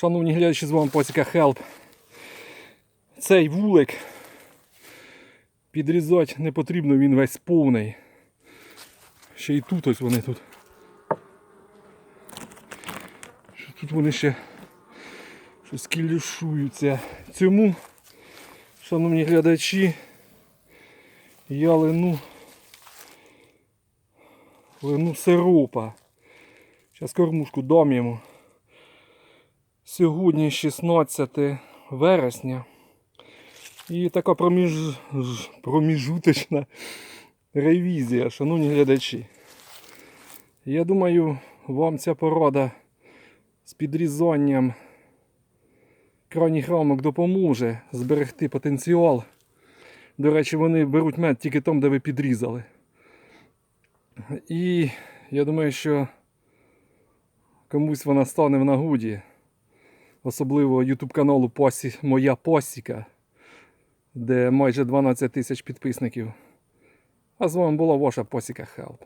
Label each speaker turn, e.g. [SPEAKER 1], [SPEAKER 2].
[SPEAKER 1] Шановні глядачі, з вами Посіка Хелп. Цей вулик підрізати не потрібно, він весь повний. Ще і тут ось вони тут. Тут вони ще щось кілішуються. Цьому, шановні глядачі, я лину, лину сиропа. Зараз кормушку дам йому. Сьогодні 16 вересня. І така проміж... проміжуточна ревізія, шановні глядачі. Я думаю, вам ця порада з підрізанням крайніх рамок допоможе зберегти потенціал. До речі, вони беруть мед тільки там, де ви підрізали. І я думаю, що комусь вона стане в нагоді. Особливо YouTube каналу Посі... Моя Посіка, де майже 12 тисяч підписників. А з вами була ваша Посіка Хелп.